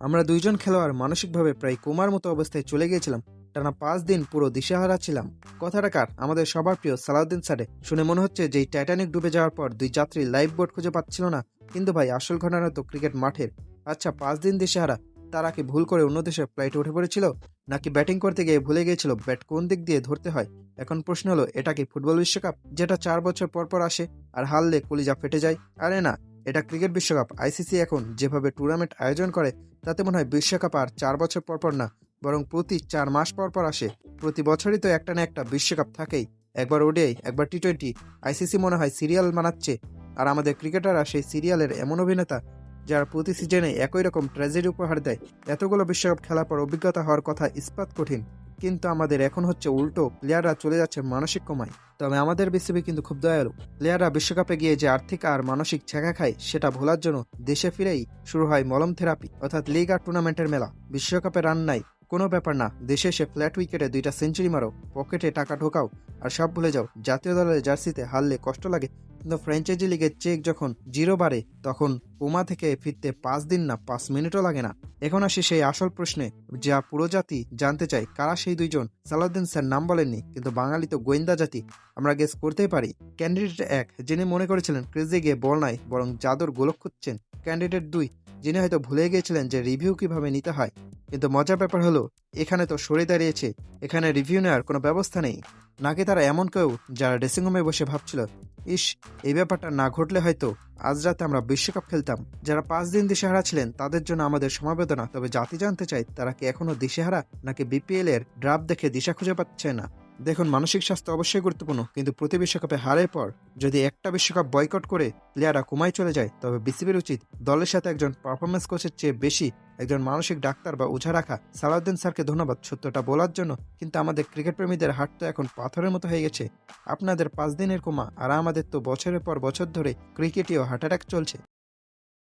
আমরা দুইজন খেলোয়াড় মানসিকভাবে প্রায় কোমার মতো অবস্থায় চলে গিয়েছিলাম। টানা পাঁচ দিন পুরো দিশেহারা ছিলাম। কথাটা কার? আমাদের সবার প্রিয় সালাউদ্দিন স্যারে। শুনে মনে হচ্ছে যে এই টাইটানিক ডুবে যাওয়ার পর দুই যাত্রী লাইফ বোট খুঁজে পাচ্ছিল না। কিন্তু ভাই, আসল ঘটনা তো ক্রিকেট মাঠের। আচ্ছা পাঁচ দিন দিশেহারা। তারা কি ভুল করে অন্য দেশে ফ্লাইটে উঠে পড়েছিল? নাকি ব্যাটিং করতে গিয়ে ভুলে গিয়েছিল ব্যাট কোন দিক দিয়ে ধরতে হয়? এখন প্রশ্ন হলো, এটা কি ফুটবল বিশ্বকাপ, যেটা চার বছর পর পর আসে আর হারলে কলিজা ফেটে যায়? আরে না এটা ক্রিকেট বিশ্বকাপ। আইসিসি এখন যেভাবে টুর্নামেন্ট আয়োজন করে, তাতে মনে হয় বিশ্বকাপ আর চার বছর পর পর না, বরং প্রতি চার মাস পর পর আসে। প্রতি বছরই তো একটা না একটা বিশ্বকাপ থাকেই। একবার ওডিআই একবার টি টোয়েন্টি আইসিসি মনে হয় সিরিয়াল বানাচ্ছে আর আমাদের ক্রিকেটাররা সেই সিরিয়ালের এমন অভিনেতা, যারা প্রতি সিজনে একই রকম ট্র্যাজেডি উপহার দেয়। এতগুলো বিশ্বকাপ খেলার পর অভিজ্ঞতা হওয়ার কথা ইস্পাত কঠিন। কিন্তু আমাদের এখন হচ্ছে উল্টো। প্লেয়াররা চলে যাচ্ছে মানসিক কমায়। তবে আমাদের বিসিবি কিন্তু খুব দয়ালু। প্লেয়াররা বিশ্বকাপে গিয়ে যে আর্থিক আর মানসিক ছেঁকা খায়, সেটা ভোলার জন্য দেশে ফিরেই শুরু হয় মলম থেরাপি, অর্থাৎ লিগ আর টুর্নামেন্টের মেলা। বিশ্বকাপে রান নাই, কোনো ব্যাপার না। দেশে এসে ফ্ল্যাট উইকেটে দুইটা সেঞ্চুরি মারো পকেটে টাকা ঢোকাও, আর সব ভুলে যাও। জাতীয় দলের জার্সিতে হারলে কষ্ট লাগে কিন্তু ফ্র্যাঞ্চাইজি লিগের চেক যখন জিরো বাড়ে, তখন কোমা থেকে ফিরতে পাঁচ দিন না পাঁচ মিনিটও লাগে না। এখন আসি সেই আসল প্রশ্নে, যা পুরো জাতি জানতে চায়, কারা সেই দুইজন? সালাউদ্দিন স্যার নাম বলেননি, কিন্তু বাঙালি তো গোয়েন্দা জাতি। আমরা গেস করতেই পারি। ক্যান্ডিডেট এক, যিনি মনে করেছিলেন ক্রিজে গিয়ে বল নাই, বরং জাদুর গোলক খুঁজছেন। ক্যান্ডিডেট দুই, যিনি হয়তো ভুলে গিয়েছিলেন যে রিভিউ কীভাবে নিতে হয়। কিন্তু মজার ব্যাপার হলো, এখানে তো সরে দাঁড়িয়েছে, এখানে রিভিউ নেওয়ার কোনো ব্যবস্থা নেই। নাকি তারা এমন কেউ যারা ড্রেসিং রুমে বসে ভাবছিল, ইস, এই ব্যাপারটা না ঘটলে হয়তো আজ রাতে আমরা বিশ্বকাপ খেলতাম। যারা পাঁচ দিন দিশেহারা ছিলেন, তাদের জন্য আমাদের সমবেদনা, তবে জাতি জানতে চাই তারা কি এখনও দিশেহারা, নাকি বিপিএল এর ড্রাফ দেখে দিশা খুঁজে পাচ্ছে না। দেখুন, মানসিক স্বাস্থ্য অবশ্যই গুরুত্বপূর্ণ, কিন্তু প্রতি বিশ্বকাপে হারের পর যদি একটা বিশ্বকাপ বয়কট করে প্লেয়াররা কুমায় চলে যায়, তবে বিসিবির উচিত দলের সাথে একজন পারফরমেন্স কোচের চেয়ে বেশি একজন মানসিক ডাক্তার বা ওঝা রাখা। সালাউদ্দিন স্যারকে ধন্যবাদ, সত্যটা বলার জন্য, কিন্তু আমাদের ক্রিকেট প্রেমীদের হাট তো এখন পাথরের মতো হয়ে গেছে। আপনাদের পাঁচ দিনের কোমা আর আমাদের তো বছরের পর বছর ধরে ক্রিকেটীয় হার্ট অ্যাটাক চলছে।